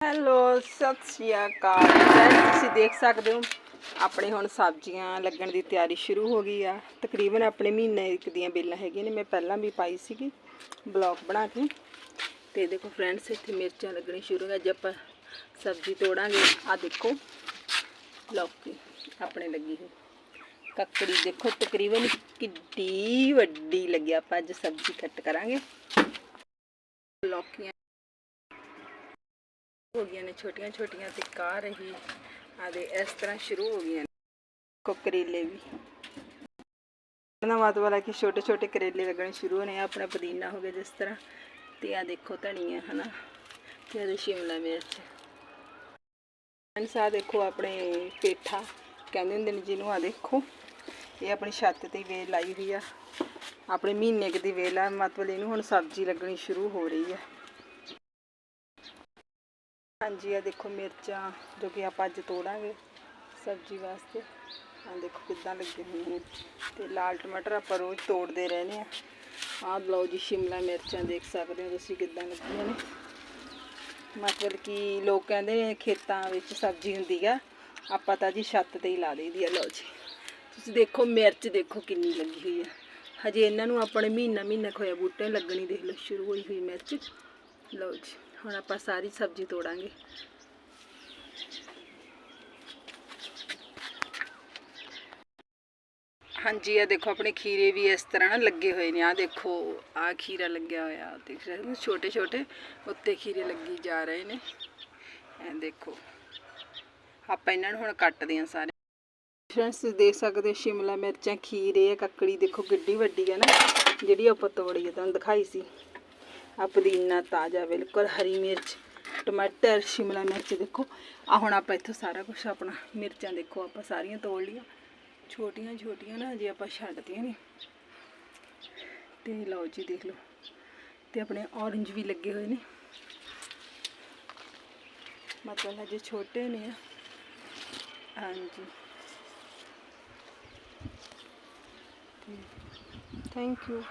Hello ਸਤਿ ਸ਼੍ਰੀ ਅਕਾਲ। Friends, ਤੁਸੀਂ ਦੇਖ ਸਕਦੇ ਹੋ ਆਪਣੇ ਹੁਣ ਸਬਜ਼ੀਆਂ ਲੱਗਣ ਦੀ ਤਿਆਰੀ ਸ਼ੁਰੂ ਹੋ ਗਈ ਆ। ਤਕਰੀਬਨ ਆਪਣੇ ਮਹੀਨੇ ਇੱਕ ਦੀਆਂ ਬੇਲਾਂ ਹੈਗੀਆਂ ਨੇ ਮੈਂ ਪਹਿਲਾਂ ਵੀ ਪਾਈ ਸੀਗੀ ਬਲੌਗ ਬਣਾ ਕੇ। ਤੇ ਦੇਖੋ ਫਰੈਂਡਸ ਇੱਥੇ ਮਿਰਚਾਂ ਲੱਗਣੀ ਸ਼ੁਰੂ ਹੋ ਅੱਜ ਆਪਾਂ ਸਬਜ਼ੀ ਤੋੜਾਂਗੇ। ਆ ਦੇਖੋ ਲੌਕੀ ਆਪਣੇ ਲੱਗੀ ਹੋਈ। ਕੱਕੜੀ ਦੇਖੋ ਤਕਰੀਬਨ ਕਿੱਡੀ ਵੱਡੀ ਲੱਗੀ ਆਪਾਂ ਅੱਜ ਸਬਜ਼ੀ ਕੱਟ ਕਰਾਂਗੇ। ਹੋ ਗਈਆਂ ਨੇ, ਛੋਟੀਆਂ ਛੋਟੀਆਂ ਤੇ ਕਾ ਰਹੀ, ਆਦੇ ਇਸ ਤਰ੍ਹਾਂ ਸ਼ੁਰੂ ਹੋ ਗਈਆਂ ਨੇ। ਕੋ ਕਰੇਲੇ ਵੀ। ਨਾ ਮਤਲਬ ਹੈ ਕਿ ਛੋਟੇ ਛੋਟੇ ਕਰੇਲੇ ਲੱਗਣੇ ਸ਼ੁਰੂ ਹੋਣੇ ਆ, ਆਪਣਾ ਪੁਦੀਨਾ ਹੋ ਗਿਆ ਜਿਸ ਤਰ੍ਹਾਂ। ਤੇ ਆ ਦੇਖੋ ਧਨੀਆ, ਹਨਾ। ਤੇ ਆ ਸ਼ਿਮਲਾ ਮਿਰਚ। ਅਨਸਾ ਦੇਖੋ ਆਪਣੇ ਪੇਠਾ, ਕਹਿੰਦੇ ਹੁੰਦੇ ਨੇ ਜਿਹਨੂੰ ਆ ਦੇਖੋ। ਇਹ ਆਪਣੀ ਛੱਤ ਤੇ ਵੇਲ ਲਾਈ ਹੋਈ ਆ। ਆਪਣੇ ਮਹੀਨੇ ਦੀ ਵੇਲ ਆ ਮਤਲਬ ਇਹਨੂੰ ਹੁਣ ਸਬਜ਼ੀ ਲੱਗਣੀ ਸ਼ੁਰੂ ਹੋ ਰਹੀ ਆ। ਹਾਂਜੀ ਆ ਦੇਖੋ ਮਿਰਚਾਂ ਜੋ ਕਿ ਆਪਾਂ ਅੱਜ ਤੋੜਾਂਗੇ ਸਬਜ਼ੀ ਵਾਸਤੇ। ਆ ਦੇਖੋ ਕਿੱਦਾਂ ਲੱਗੇ ਹੋਏ ਨੇ। ਤੇ ਲਾਲ ਟਮਾਟਰ ਆਪਾਂ ਰੋਜ਼ ਤੋੜਦੇ ਰਹਿੰਦੇ ਆ ਆਹ ਲਓ ਜੀ, ਸ਼ਿਮਲਾ ਮਿਰਚਾਂ ਦੇਖ ਸਕਦੇ ਹੋ ਤੁਸੀਂ ਕਿੱਦਾਂ ਲੱਗੀਆਂ ਨੇ। ਮਤਲਬ ਕਿ ਲੋਕ ਕਹਿੰਦੇ ਨੇ ਖੇਤਾਂ ਵਿੱਚ ਸਬਜ਼ੀ ਹੁੰਦੀ ਆ, ਆਪਾਂ ਤਾਂ ਜੀ ਛੱਤ ਤੇ ਹੀ ਲਾ ਦਈਦੀ ਆ, ਲਓ ਜੀ। ਤੁਸੀਂ ਦੇਖੋ ਮਿਰਚ ਦੇਖੋ ਕਿੰਨੀ ਲੱਗੀ ਹੋਈ ਆ। ਹਜੇ ਇਹਨਾਂ ਨੂੰ ਆਪਣੇ ਮਹੀਨਾ ਮਹੀਨਾ ਖੋਇਆ ਬੂਟੇ ਲੱਗਣੀ ਦੇਖ ਲਓ, ਸ਼ੁਰੂ ਹੋਈ ਹੋਈ ਮਿਰਚ। ਲਓ ਜੀ। ਹੁਣ ਆਪਾਂ ਸਾਰੀ ਸਬਜ਼ੀ ਤੋੜਾਂਗੇ। ਹਾਂਜੀ ਆ ਦੇਖੋ ਆਪਣੇ ਖੀਰੇ ਵੀ ਇਸ ਤਰ੍ਹਾਂ ਨਾ ਲੱਗੇ ਹੋਏ ਨੇ। ਆ ਦੇਖੋ ਆ ਖੀਰਾ ਲੱਗਿਆ ਹੋਇਆ। ਦੇਖ ਰਹੇ ਹੋ ਛੋਟੇ ਛੋਟੇ ਉੱਤੇ ਖੀਰੇ ਲੱਗੀ ਜਾ ਰਹੇ ਨੇ। ਐ ਦੇਖੋ, ਆਪਾਂ ਇਹਨਾਂ ਨੂੰ ਹੁਣ ਕੱਟਦੇ ਹਾਂ ਸਾਰੇ। ਫਰੈਂਡਸ ਤੁਸੀਂ ਦੇਖ ਸਕਦੇ ਹੋ ਸ਼ਿਮਲਾ ਮਿਰਚਾਂ, ਖੀਰੇ ਆ ਕੱਕੜੀ ਦੇਖੋ, ਕਿੱਡੀ ਵੱਡੀ ਹੈ ਨਾ, ਜਿਹੜੀ ਆਪਾਂ ਤੋੜੀ ਹੈ। ਤੁਹਾਨੂੰ ਦਿਖਾਈ ਸੀ। ਆ ਪੁਦੀਨਾ ਤਾਜ਼ਾ ਬਿਲਕੁਲ ਹਰੀ ਮਿਰਚ, ਟਮਾਟਰ, ਸ਼ਿਮਲਾ ਮਿਰਚ ਦੇਖੋ। ਆ ਹੁਣ ਆਪਾਂ ਇੱਥੋਂ ਸਾਰਾ ਕੁਝ ਆਪਣਾ ਮਿਰਚਾਂ ਦੇਖੋ, ਆਪਾਂ ਸਾਰੀਆਂ ਤੋੜ ਲਈਆਂ। ਛੋਟੀਆਂ ਛੋਟੀਆਂ ਨਾ ਜੇ ਆਪਾਂ ਛੱਡਤੀਆਂ ਨੇ। ਤੇ ਲਓ ਜੀ ਦੇਖ ਲਓ। ਤੇ ਆਪਣੇ ਔਰੰਜ ਵੀ ਲੱਗੇ ਹੋਏ ਨੇ। ਮਤਲਬ ਹਜੇ ਛੋਟੇ ਨੇ ਹਾਂਜੀ। Thank you